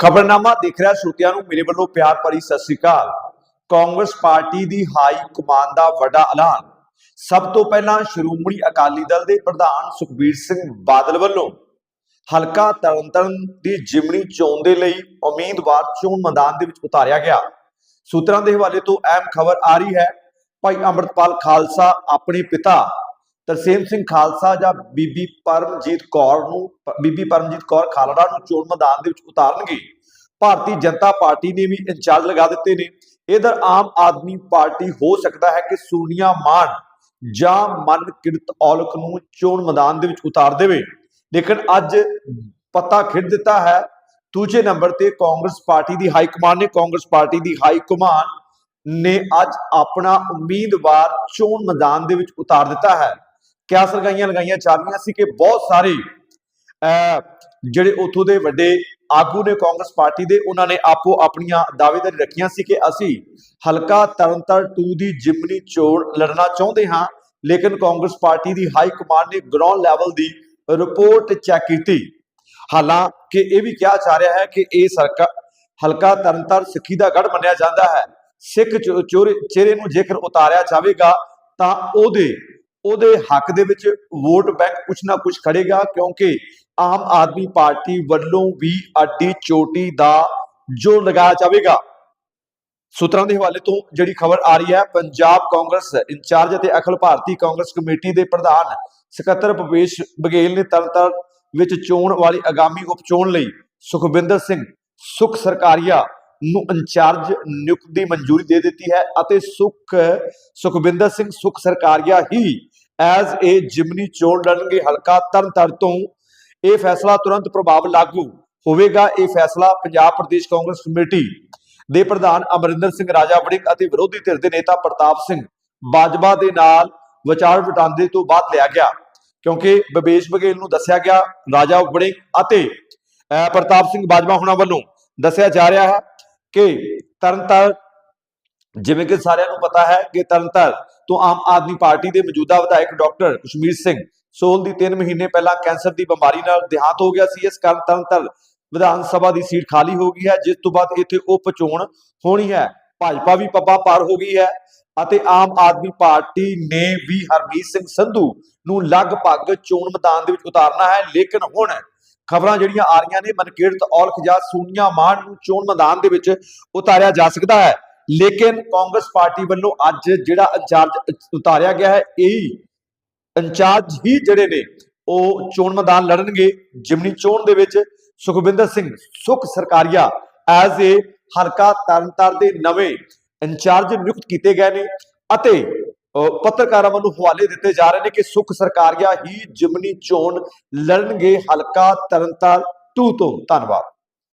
ਖਬਰਨਾਮਾ ਦੇਖ ਰਿਹਾ ਸਰੋਤਿਆਂ ਨੂੰ, ਮੇਰੇ ਵੱਲੋਂ ਪਿਆਰ ਭਰੀ ਸਤਿ ਸ੍ਰੀ ਅਕਾਲ। ਕਾਂਗਰਸ ਪਾਰਟੀ ਦੀ ਹਾਈ ਕਮਾਂਡ ਦਾ ਵੱਡਾ ਐਲਾਨ। ਸਭ ਤੋਂ ਪਹਿਲਾਂ ਸ਼੍ਰੋਮਣੀ ਅਕਾਲੀ ਦਲ ਦੇ ਪ੍ਰਧਾਨ ਸੁਖਬੀਰ ਸਿੰਘ ਬਾਦਲ ਵੱਲੋਂ ਹਲਕਾ ਤਰਨਤਾਰਨ ਦੀ ਜਿਮਣੀ ਚੋਣ ਦੇ ਲਈ ਉਮੀਦਵਾਰ ਚੋਣ ਮੈਦਾਨ ਦੇ ਵਿੱਚ ਉਤਾਰਿਆ ਗਿਆ। ਸੂਤਰਾਂ ਦੇ ਹਵਾਲੇ ਤੋਂ ਅਹਿਮ ਖਬਰ ਆ ਰਹੀ ਹੈ, ਭਾਈ ਅੰਮ੍ਰਿਤਪਾਲ ਖਾਲਸਾ, ਆਪਣੇ ਪਿਤਾ ਤਰਸੇਮ ਸਿੰਘ ਖਾਲਸਾ ਜਾਂ ਬੀਬੀ ਪਰਮਜੀਤ ਕੌਰ ਨੂੰ ਬੀਬੀ ਪਰਮਜੀਤ ਕੌਰ ਖਾਲੜਾ ਨੂੰ ਚੋਣ ਮੈਦਾਨ ਦੇ ਵਿੱਚ ਉਤਾਰਨਗੇ। ਭਾਰਤੀ ਜਨਤਾ ਪਾਰਟੀ ਨੇ ਵੀ ਇੰਚਾਰਜ ਲਗਾ ਦਿੱਤੇ ਨੇ। ਇਧਰ ਆਮ ਆਦਮੀ ਪਾਰਟੀ ਹੋ ਸਕਦਾ ਹੈ ਕਿ ਸੋਨੀਆ ਮਾਨ ਜਾਂ ਮਨਕਿਰਤ ਔਲਖ ਨੂੰ ਚੋਣ ਮੈਦਾਨ ਦੇ ਵਿੱਚ ਉਤਾਰ ਦੇਵੇ। ਲੇਕਿਨ ਅੱਜ ਪਤਾ ਖਿੜ ਦਿੱਤਾ ਹੈ। ਦੂਜੇ ਨੰਬਰ ਤੇ ਕਾਂਗਰਸ ਪਾਰਟੀ ਦੀ ਹਾਈ ਕਮਾਂਡ ਨੇ, ਕਾਂਗਰਸ ਪਾਰਟੀ ਦੀ ਹਾਈ ਕਮਾਂਡ ਨੇ ਅੱਜ ਆਪਣਾ ਉਮੀਦਵਾਰ ਚੋਣ ਮੈਦਾਨ ਦੇ ਵਿੱਚ ਉਤਾਰ ਦਿੱਤਾ ਹੈ। ਕਿਆਸ ਲਗਾਈਆਂ ਲਗਾਈਆਂ ਜਾ ਰਹੀਆਂ ਸੀ ਕਿ ਬਹੁਤ ਸਾਰੇ ਜਿਹੜੇ ਉਥੋਂ ਦੇ ਵੱਡੇ ਆਗੂ ਨੇ ਕਾਂਗਰਸ ਪਾਰਟੀ ਦੇ, ਉਹਨਾਂ ਨੇ ਆਪੋ ਆਪਣੀਆਂ ਦਾਅਵੇਦਾਰੀ ਰੱਖੀਆਂ ਸੀ ਕਿ ਅਸੀਂ ਹਲਕਾ ਤਰਨਤਾਰਨ 2 ਦੀ ਜਿਮਨੀ ਚੋਣ ਲੜਨਾ ਚਾਹੁੰਦੇ ਹਾਂ, ਲੇਕਿਨ ਕਾਂਗਰਸ ਪਾਰਟੀ ਦੀ ਹਾਈ ਕਮਾਂਡ ਨੇ ਗਰਾਊਂਡ ਲੈਵਲ ਦੀ ਰਿਪੋਰਟ ਚੈੱਕ ਕੀਤੀ। ਹਾਲਾਂਕਿ ਇਹ ਵੀ ਕਿਹਾ ਜਾ ਰਿਹਾ ਹੈ ਕਿ ਇਹ ਸਰਕਾਰ ਹਲਕਾ ਤਰਨਤਾਰਨ ਸਿੱਖੀ ਦਾ ਗੜ ਮੰਨਿਆ ਜਾਂਦਾ ਹੈ। ਸਿੱਖ ਚੋਰੇ, ਚਿਹਰੇ ਨੂੰ ਜੇਕਰ ਉਤਾਰਿਆ ਜਾਵੇਗਾ, ਤਾਂ ਉਹਦੇ ਉਹਦੇ ਹੱਕ ਦੇ ਵਿੱਚ ਵੋਟ ਬੈਂਕ ਕੁਛ ਨਾ ਕੁਛ ਖੜੇਗਾ, ਕਿਉਂਕਿ ਆਮ ਆਦਮੀ ਪਾਰਟੀ ਵੱਲੋਂ ਵੀ ਅੱਡੀ ਚੋਟੀ ਦਾ ਜੋਰ ਲਗਾਇਆ ਜਾਵੇਗਾ। ਸੂਤਰਾਂ ਦੇ ਹਵਾਲੇ ਤੋਂ ਜਿਹੜੀ ਖਬਰ ਆ ਰਹੀ ਹੈ, ਪੰਜਾਬ ਕਾਂਗਰਸ ਇੰਚਾਰਜ ਅਤੇ ਅਖਲ ਭਾਰਤੀ ਕਾਂਗਰਸ ਕਮੇਟੀ ਦੇ ਪ੍ਰਧਾਨ ਸਕੱਤਰ ਭੁਪੇਸ਼ ਬਘੇਲ ਨੇ ਤਰਨਤਾਰਨ ਵਿੱਚ ਚੋਣ ਵਾਲੀ ਆਗਾਮੀ ਉਪਚੋਣ ਲਈ ਸੁਖਵਿੰਦਰ ਸਿੰਘ, ਸੁਖ ਸਰਕਾਰੀਆ ਨੂੰ ਇੰਚਾਰਜ ਨਿਯੁਕਤ ਦੀ ਮਨਜ਼ੂਰੀ ਦੇ ਦਿੱਤੀ ਹੈ ਅਤੇ ਸੁਖ ਸੁਖਵਿੰਦਰ ਸਿੰਘ ਸੁਖ ਸਰਕਾਰੀਆ ਹੀ ਐਜ਼ ਏ ਜਿਮਨੀ ਚੋਣ ਲੜਨਗੇ। ਹਲਕਾ ਤਰਨਤਾਰਨ ਤੋਂ ਇਹ ਫੈਸਲਾ ਤੁਰੰਤ ਪ੍ਰਭਾਵ ਲਾਗੂ ਹੋਵੇਗਾ। ਇਹ ਫੈਸਲਾ ਪੰਜਾਬ ਪ੍ਰਦੇਸ਼ ਕਾਂਗਰਸ ਕਮੇਟੀ ਦੇ ਪ੍ਰਧਾਨ ਅਮਰਿੰਦਰ ਸਿੰਘ ਰਾਜਾ ਵੜਿੰਗ ਅਤੇ ਵਿਰੋਧੀ ਧਿਰ ਦੇ ਨੇਤਾ ਪ੍ਰਤਾਪ ਸਿੰਘ ਬਾਜਵਾ ਦੇ ਨਾਲ ਵਿਚਾਰ ਵਟਾਂਦਰੇ ਤੋਂ ਬਾਅਦ ਲਿਆ ਗਿਆ। ਕਿਉਂਕਿ ਬਬੇਸ਼ ਬਘੇਲ ਨੂੰ ਦੱਸਿਆ ਗਿਆ ਰਾਜਾ ਵੜਿੰਗ ਅਤੇ ਅਹ, ਪ੍ਰਤਾਪ ਸਿੰਘ ਬਾਜਵਾ ਹੁਣਾਂ ਵੱਲੋਂ ਦੱਸਿਆ ਜਾ ਰਿਹਾ ਹੈ ਕਿ ਤਰਨਤਾਰਨ, ਜਿਵੇਂ ਕਿ ਸਾਰਿਆਂ ਨੂੰ ਪਤਾ ਹੈ ਕਿ ਤਰਨਤਾਰਨ ਤੋਂ ਆਮ ਆਦਮੀ ਪਾਰਟੀ ਦੇ ਮੌਜੂਦਾ ਵਿਧਾਇਕ ਡਾਕਟਰ ਕਸ਼ਮੀਰ ਸਿੰਘ ਸੋਲ ਦੀ 3 ਮਹੀਨੇ ਪਹਿਲਾਂ ਕੈਂਸਰ ਦੀ ਬਿਮਾਰੀ ਨਾਲ ਦੇਹਾਂਤ ਹੋ ਗਿਆ ਸੀ। ਇਸ ਕਾਰਨ ਤਰਨਤਾਰਨ ਵਿਧਾਨ ਸਭਾ ਦੀ ਸੀਟ ਖਾਲੀ ਹੋ ਗਈ ਹੈ, ਜਿਸ ਤੋਂ ਬਾਅਦ ਇੱਥੇ ਉਪ ਚੋਣ ਹੋਣੀ ਹੈ। ਭਾਜਪਾ ਵੀ ਪੱਬਾ ਪਾਰ ਹੋ ਗਈ ਹੈ ਅਤੇ ਆਮ ਆਦਮੀ ਪਾਰਟੀ ਨੇ ਵੀ ਹਰਮੀਤ ਸਿੰਘ ਸੰਧੂ ਨੂੰ ਲਗਭਗ ਚੋਣ ਮੈਦਾਨ ਦੇ ਵਿੱਚ ਉਤਾਰਨਾ ਹੈ। ਲੇਕਿਨ ਹੁਣ ਖਬਰਾਂ ਜਿਹੜੀਆਂ ਆ ਰਹੀਆਂ ਨੇ, ਮਨਕੀਰਤ ਔਲਖ ਜਾਂ ਸੂਨੀਆ ਮਾਨ ਨੂੰ ਚੋਣ ਮੈਦਾਨ ਦੇ ਵਿੱਚ ਉਤਾਰਿਆ ਜਾ ਸਕਦਾ ਹੈ। ਲੇਕਿਨ ਕਾਂਗਰਸ ਪਾਰਟੀ ਵੱਲੋਂ ਅੱਜ ਜਿਹੜਾ ਇੰਚਾਰਜ ਉਤਾਰਿਆ ਗਿਆ ਹੈ, ਇਹੀ ਇੰਚਾਰਜ ਹੀ ਜਿਹੜੇ ਨੇ, ਉਹ ਚੋਣ ਮੈਦਾਨ ਲੜਨਗੇ। ਜਿਮਨੀ ਚੋਣ ਦੇ ਵਿੱਚ ਸੁਖਵਿੰਦਰ ਸਿੰਘ ਸੁਖ ਸਰਕਾਰੀਆ ਐਜ਼ ਏ ਹਲਕਾ ਤਰਨਤਾਰਨ ਦੇ ਨਵੇਂ ਇੰਚਾਰਜ ਨਿਯੁਕਤ ਕੀਤੇ ਗਏ ਨੇ ਅਤੇ ਪੱਤਰਕਾਰਾਂ ਵੱਲੋਂ ਹਵਾਲੇ ਦਿੱਤੇ ਜਾ ਰਹੇ ਨੇ ਕਿ ਸੁਖ ਸਰਕਾਰੀਆ ਹੀ ਜਿਮਨੀ ਚੋਣ ਲੜਨਗੇ, ਹਲਕਾ ਤਰਨਤਾਰਨ 2 ਤੋਂ। ਧੰਨਵਾਦ।